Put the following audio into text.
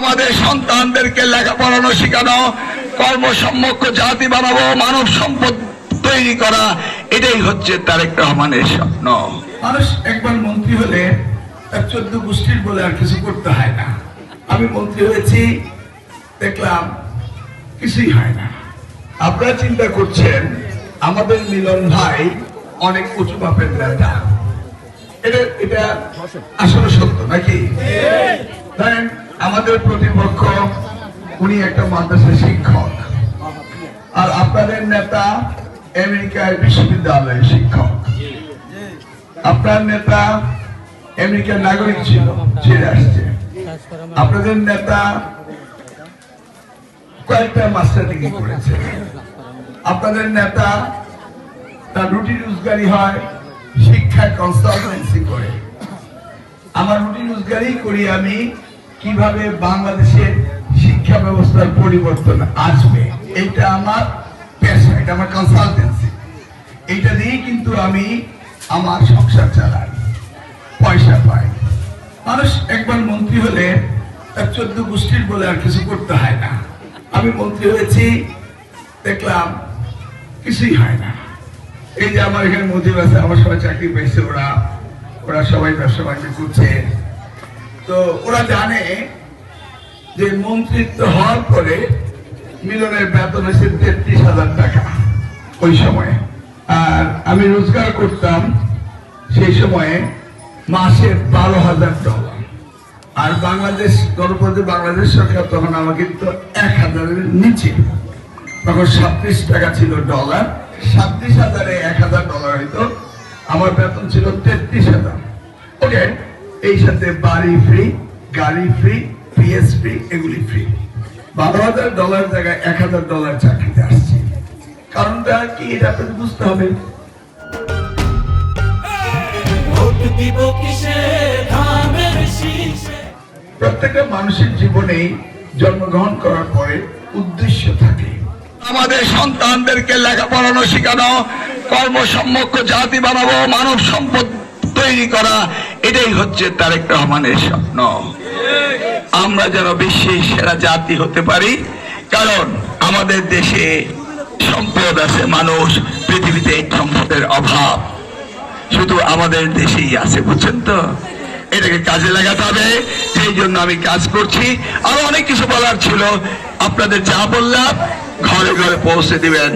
আমাদের সন্তানদেরকে লেখাপড়ানো শেখানো কর্মসম্মুখ জাতি বানাবো মানব সম্পদ তৈরি করা এটাই হচ্ছে তারেক রহমানের স্বপ্ন। মানুষ একবার মন্ত্রী হলে তার চোদ্দ গোষ্ঠীর বলে আর কিছু করতে হয় না। আমি মন্ত্রী হয়েছি দেখলাম কিছুই হয় না। আপনারা চিন্তা করছেন আমাদের মিলন ভাই অনেক উঁচু বাপের নেতা। এটা এটা আসলে সত্য নাকি? ধরেন আমাদের প্রতিপক্ষ, উনি একটা মাদ্রাসা শিক্ষক। আর আপনাদের নেতা আমেরিকার বিশ্ববিদ্যালয়ের শিক্ষক। আপনার নেতা আমেরিকার নাগরিক ছিল ছেড়ে আসছে। আপনাদের নেতা কয়েকটা মাস্টার ডিগ্রি করেছে। আপনাদের নেতা তার রুটি রোজগারি হয় শিক্ষা কনসালটেন্সি করে। আমার রুটি রোজগারই করি আমি কীভাবে বাংলাদেশের শিক্ষা ব্যবস্থার পরিবর্তন আসবে, এটা আমার পেশা এটা আমার কনসালটেন্সি এইটা দিয়েই কিন্তু আমি আমার সংসার চালাই, পয়সা পাই। মানুষ একবার মন্ত্রী হলে তার চোদ্দ গোষ্ঠীর বলে আর কিছু করতে হয় না। আমি মন্ত্রী হয়েছি, দেখলাম কিছুই হয় না। এই যে আমার এখানে মন্ত্রী আছে, আমার সবাই চাকরি পেয়েছে ওরা ওরা সবাই ব্যবসা বাণিজ্য করছে। তো ওরা জানে যে মন্ত্রিত্ব হওয়ার পরে মিলনের বেতন হয়েছে তেত্রিশ হাজার টাকা ওই সময়ে। আর আমি রোজগার করতাম সেই সময়ে মাসে বারো হাজার ডলার। আর বাংলাদেশ, গণপ্রজাতন্ত্রী বাংলাদেশ সরকার তখন আমাকে তো এক হাজারের নিচে। তখন সাতত্রিশ টাকা ছিল ডলার। সাতত্রিশ হাজারে এক হাজার ডলার হইতো। আমার বেতন ছিল তেত্রিশ হাজার। ওকে এই সাথে বাড়ি ফ্রি গাড়ি ফ্রি পিএস ফ্রি এগুলি ফ্রি বারো হাজার ডলার জায়গায় এক হাজার ডলার চাকরিতে আসছি। কারণটা কি এটা আপনাদের বুঝতে হবে? প্রত্যেকটা মানুষের জীবনেই জন্মগ্রহণ করার পরে উদ্দেশ্য থাকে। আমাদের সন্তানদেরকে লেখাপড়ানো শেখানো কর্মসম্মুখ জাতি বানাবো মানব সম্পদ তৈরি করা এটাই হচ্ছে তারেক রহমানের স্বপ্ন। আমরা যেন বিশ্বের সেরা জাতি হতে পারি, কারণ আমাদের দেশে সম্পদ আছে মানুষ, পৃথিবীতে সম্পদের অভাব। শুধু আমাদের দেশেই আছে, বুঝছেন তো? এটাকে কাজে লাগাতে হবে, সেই জন্য আমি কাজ করছি। আরও অনেক কিছু বলার ছিল। আপনাদের যা বললাম, ঘরে ঘরে পৌঁছে দিবেন।